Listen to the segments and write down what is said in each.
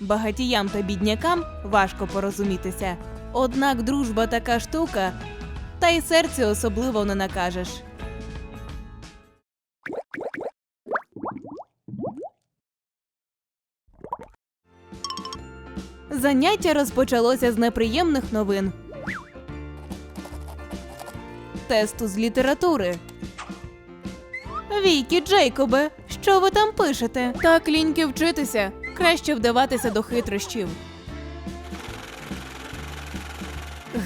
Багатіям та біднякам важко порозумітися. Однак дружба така штука, та й серцю особливо не накажеш. Заняття розпочалося з неприємних новин. Тесту з літератури. Вікі, Джейкобе, що ви там пишете? Так ліньки вчитися. Краще вдаватися до хитрощів.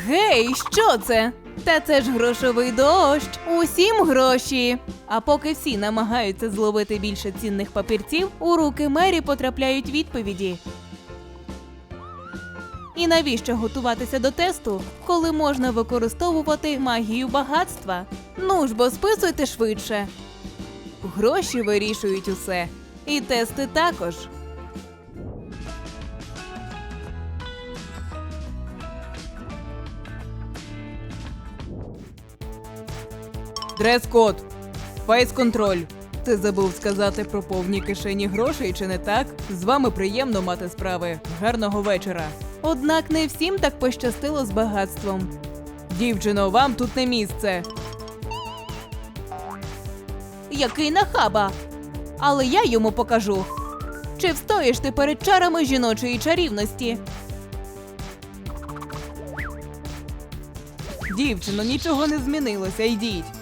Гей, що це? Та це ж грошовий дощ. Усім гроші. А поки всі намагаються зловити більше цінних папірців, у руки Мері потрапляють відповіді. І навіщо готуватися до тесту, коли можна використовувати магію багатства? Ну ж бо списуйте швидше. Гроші вирішують усе. І тести також. Дрес-код. Фейс-контроль. Ти забув сказати про повні кишені грошей, чи не так? З вами приємно мати справи. Гарного вечора. Однак не всім так пощастило з багатством. Дівчино, вам тут не місце. Який нахаба. Але я йому покажу. Чи встоїш ти перед чарами жіночої чарівності? Дівчино, нічого не змінилося, йдіть.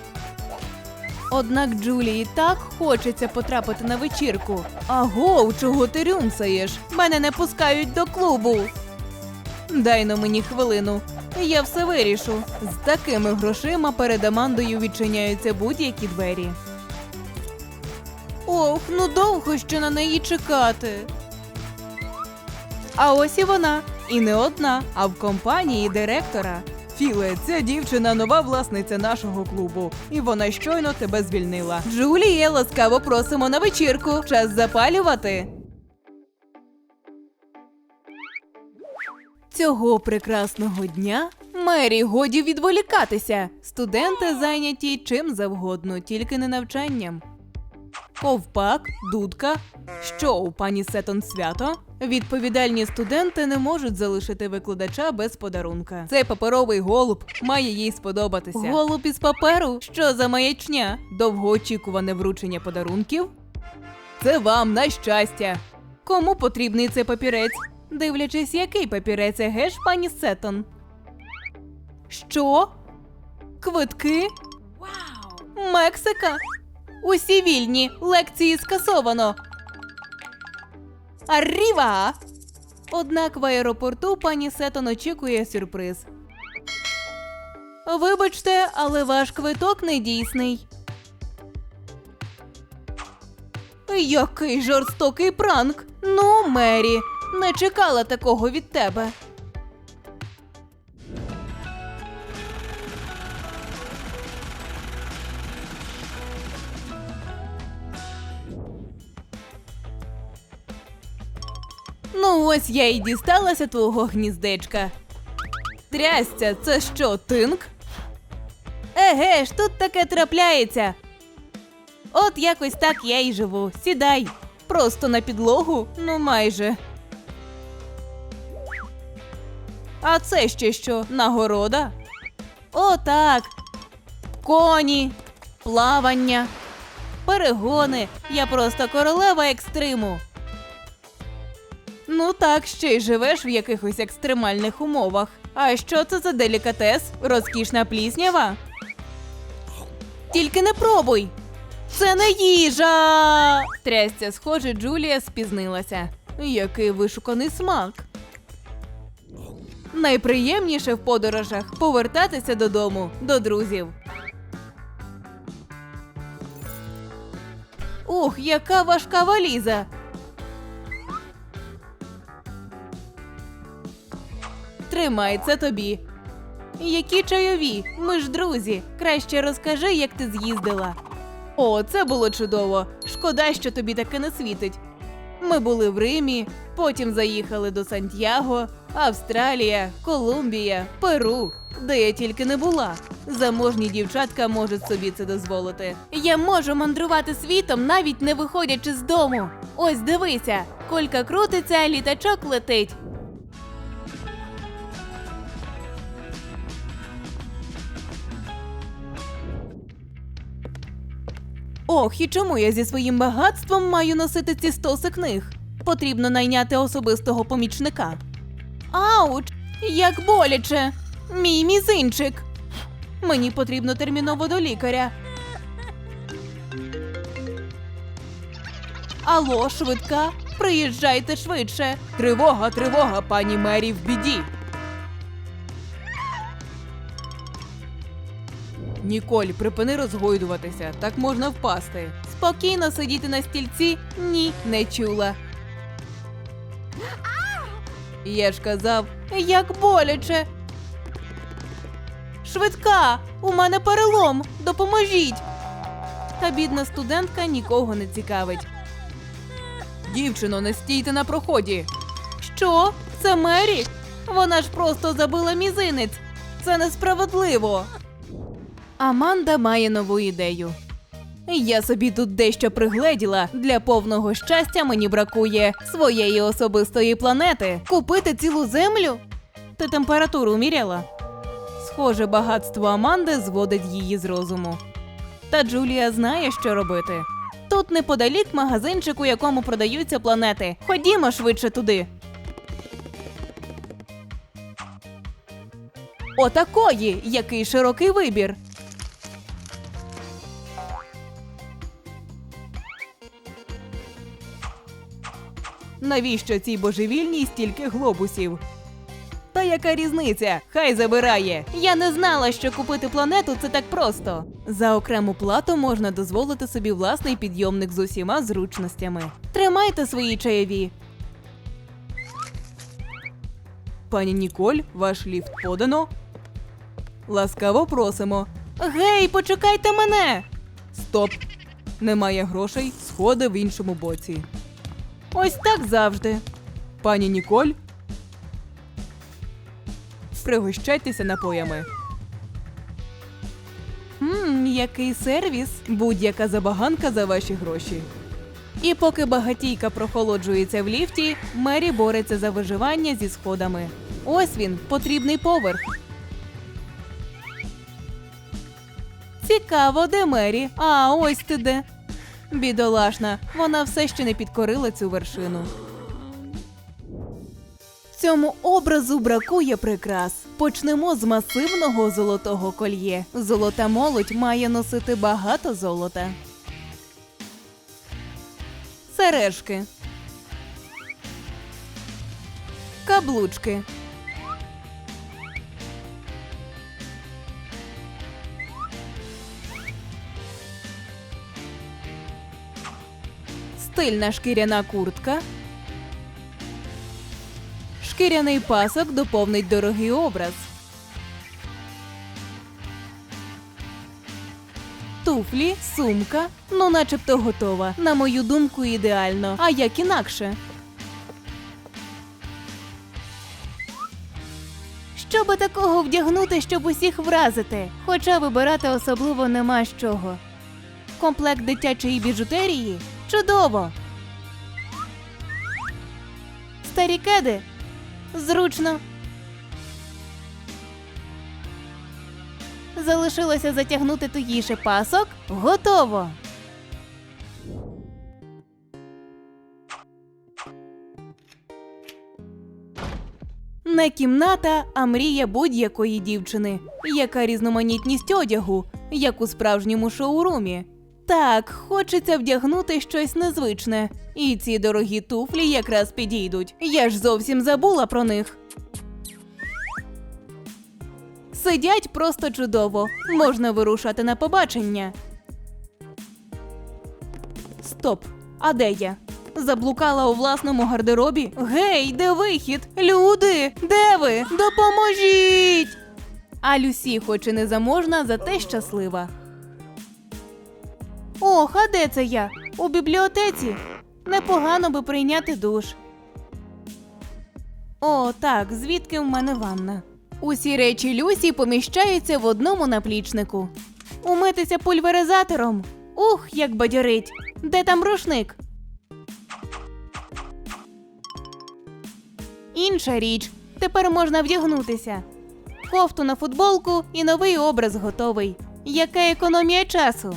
Однак Джулії так хочеться потрапити на вечірку. Аго, чого ти рюмсаєш? Мене не пускають до клубу. Дай но мені хвилину. Я все вирішу. З такими грошима перед Амандою відчиняються будь-які двері. Ох, ну довго ще на неї чекати. А ось і вона. І не одна, а в компанії директора. Філе, ця дівчина нова власниця нашого клубу, і вона щойно тебе звільнила. Джуліє, ласкаво просимо на вечірку. Час запалювати. Цього прекрасного дня Мері годі відволікатися. Студенти зайняті чим завгодно, тільки не навчанням. Ковпак, дудка. Що у пані Сетон свято? Відповідальні студенти не можуть залишити викладача без подарунка. Цей паперовий голуб має їй сподобатися. Голуб із паперу? Що за маячня? Довгоочікуване вручення подарунків? Це вам на щастя. Кому потрібний цей папірець? Дивлячись, який папірець, еге ж, пані Сетон. Що? Квитки? Мексика? Усі вільні. Лекції скасовано. Арріва! Однак в аеропорту пані Сетон очікує сюрприз. Вибачте, але ваш квиток не дійсний. Який жорстокий пранк. Ну, Мері, не чекала такого від тебе. Ось я і дісталася твого гніздечка. Трясця, це що, тинк? Еге ж, тут таке трапляється. От якось так я і живу. Сідай. Просто на підлогу? Ну, майже. А це ще що? Нагорода? О, так. Коні, плавання, перегони. Я просто королева екстриму. Ну так, ще й живеш в якихось екстремальних умовах. А що це за делікатес? Розкішна пліснява? Тільки не пробуй! Це не їжа! Трясця, схоже, Джулія спізнилася. Який вишуканий смак. Найприємніше в подорожах повертатися додому, до друзів. Ух, яка важка валіза! Тримай це тобі. Які чайові? Ми ж друзі. Краще розкажи, як ти з'їздила. О, це було чудово. Шкода, що тобі таке не світить. Ми були в Римі, потім заїхали до Сантьяго, Австралія, Колумбія, Перу, де я тільки не була. Заможні дівчатка можуть собі це дозволити. Я можу мандрувати світом, навіть не виходячи з дому. Ось дивися, колька крутиться, літачок летить. Ох, і чому я зі своїм багатством маю носити ці стоси книг? Потрібно найняти особистого помічника. Ауч! Як боляче! Мій мізинчик! Мені потрібно терміново до лікаря. Алло, швидка, приїжджайте швидше. Тривога, тривога, пані Мері в біді. Ніколь, припини розгойдуватися, так можна впасти. Спокійно сидіти на стільці? Ні, не чула. Я ж казав, як боляче. Швидка! У мене перелом! Допоможіть! Та бідна студентка нікого не цікавить. Дівчино, не стійте на проході. Що? Це Мері? Вона ж просто забила мізинець. Це несправедливо. Аманда має нову ідею. Я собі тут дещо пригледіла. Для повного щастя мені бракує своєї особистої планети. Купити цілу землю? Ти температуру міряла? Схоже, багатство Аманди зводить її з розуму. Та Джулія знає, що робити. Тут неподалік магазинчик, у якому продаються планети. Ходімо швидше туди. Отакої, який широкий вибір. Навіщо цій божевільній стільки глобусів? Та яка різниця? Хай забирає. Я не знала, що купити планету це так просто. За окрему плату можна дозволити собі власний підйомник з усіма зручностями. Тримайте свої чаєві. Пані Ніколь, ваш ліфт подано. Ласкаво просимо. Гей, почекайте мене. Стоп. Немає грошей, сходи в іншому боці. Ось так завжди. Пані Ніколь. Пригощайтеся напоями. Ммм, який сервіс. Будь-яка забаганка за ваші гроші. І поки багатійка прохолоджується в ліфті, Мері бореться за виживання зі сходами. Ось він, потрібний поверх. Цікаво, де Мері? А, ось ти де. Бідолашна, вона все ще не підкорила цю вершину. Цьому образу бракує прикрас. Почнемо з масивного золотого кольє. Золота молодь має носити багато золота. Сережки. Каблучки. Стильна шкіряна куртка. Шкіряний пасок доповнить дорогий образ. Туфлі, сумка, ну начебто готова. На мою думку, ідеально. А як інакше? Що би такого вдягнути, щоб усіх вразити? Хоча вибирати особливо нема з чого. Комплект дитячої біжутерії? Чудово! Старі кеди? Зручно. Залишилося затягнути тугіше пасок. Готово. Не кімната, а мрія будь-якої дівчини. Яка різноманітність одягу, як у справжньому шоурумі. Так, хочеться вдягнути щось незвичне. І ці дорогі туфлі якраз підійдуть. Я ж зовсім забула про них. Сидять просто чудово. Можна вирушати на побачення. Стоп. А де я? Заблукала у власному гардеробі? Гей, де вихід? Люди, де ви? Допоможіть! А Люсі, хоч і не заможна, зате щаслива. Ох, а де це я? У бібліотеці. Непогано би прийняти душ. О, так, звідки в мене ванна? Усі речі Люсі поміщаються в одному наплічнику. Умитися пульверизатором. Ух, як бадьорить. Де там рушник? Інша річ. Тепер можна вдягнутися. Кофту на футболку і новий образ готовий. Яка економія часу?